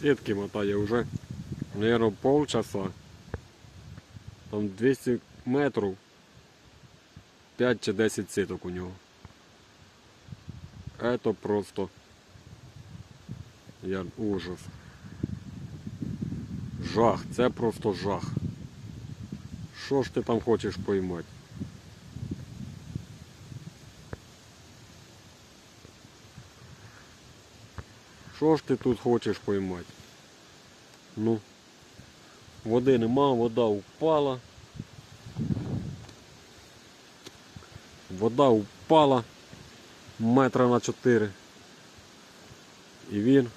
Сітки мотає вже, мабуть, полчаса. Там 200 метрів. 5 чи 10 сіток у нього. Это просто я ужас. Жах, це просто жах. Що ж ти там хочеш поймати? Що ж ти тут хочеш поймати? Ну, води нема, вода упала. Вода упала метра на 4. І він.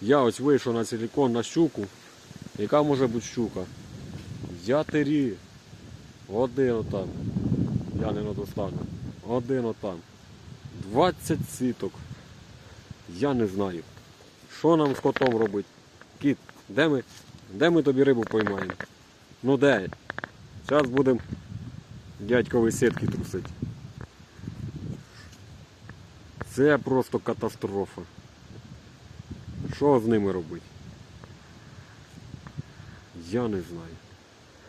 Я ось вийшов на силікон на щуку. Яка може бути щука? Ятері. Один отам. Я не достану. Один отам. 20 сіток. Я не знаю. Що нам з котом робити? Кіт, де ми? Де ми тобі рибу поймаємо? Ну де? Зараз будемо дядькові сітки трусити. Це просто катастрофа. Що з ними робити? Я не знаю.